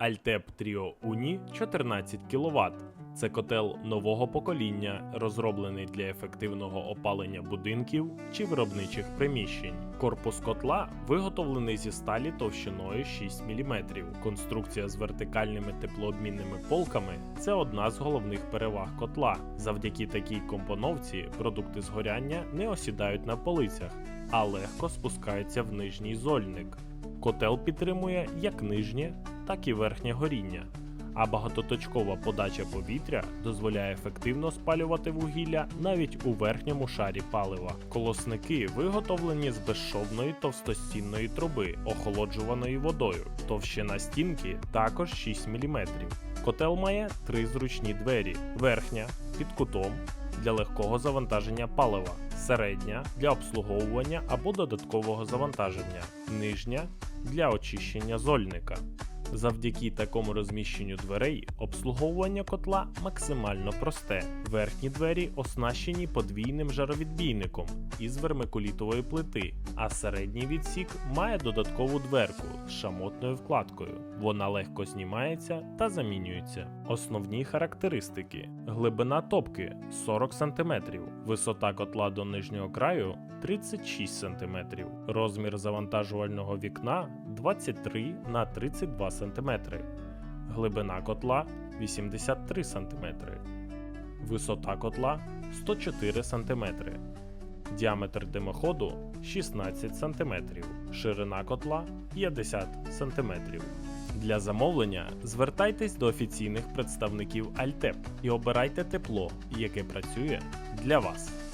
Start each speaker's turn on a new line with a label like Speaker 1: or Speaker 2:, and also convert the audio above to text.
Speaker 1: Altep Trio Uni 14 кВт. Це котел нового покоління, розроблений для ефективного опалення будинків чи виробничих приміщень. Корпус котла виготовлений зі сталі товщиною 6 мм. Конструкція з вертикальними теплообмінними полками це одна з головних переваг котла. Завдяки такій компоновці продукти згоряння не осідають на полицях, а легко спускаються в нижній зольник. Котел підтримує як нижнє, так і верхнє горіння, а багатоточкова подача повітря дозволяє ефективно спалювати вугілля навіть у верхньому шарі палива. Колосники виготовлені з безшовної товстостінної труби, охолоджуваної водою. Товщина стінки також 6 мм. Котел має три зручні двері: верхня під кутом для легкого завантаження палива, середня для обслуговування або додаткового завантаження, нижня для очищення зольника. Завдяки такому розміщенню дверей обслуговування котла максимально просте. Верхні двері оснащені подвійним жаровідбійником із вермикулітової плити, а середній відсік має додаткову дверку з шамотною вкладкою. Вона легко знімається та замінюється. Основні характеристики: глибина топки 40 см, висота котла до нижнього краю 36 см, розмір завантажувального вікна 23 на 32 см, глибина котла 83 см, висота котла 104 см, діаметр димоходу 16 см, ширина котла 50 см. Для замовлення звертайтесь до офіційних представників Альтеп і обирайте тепло, яке працює для вас.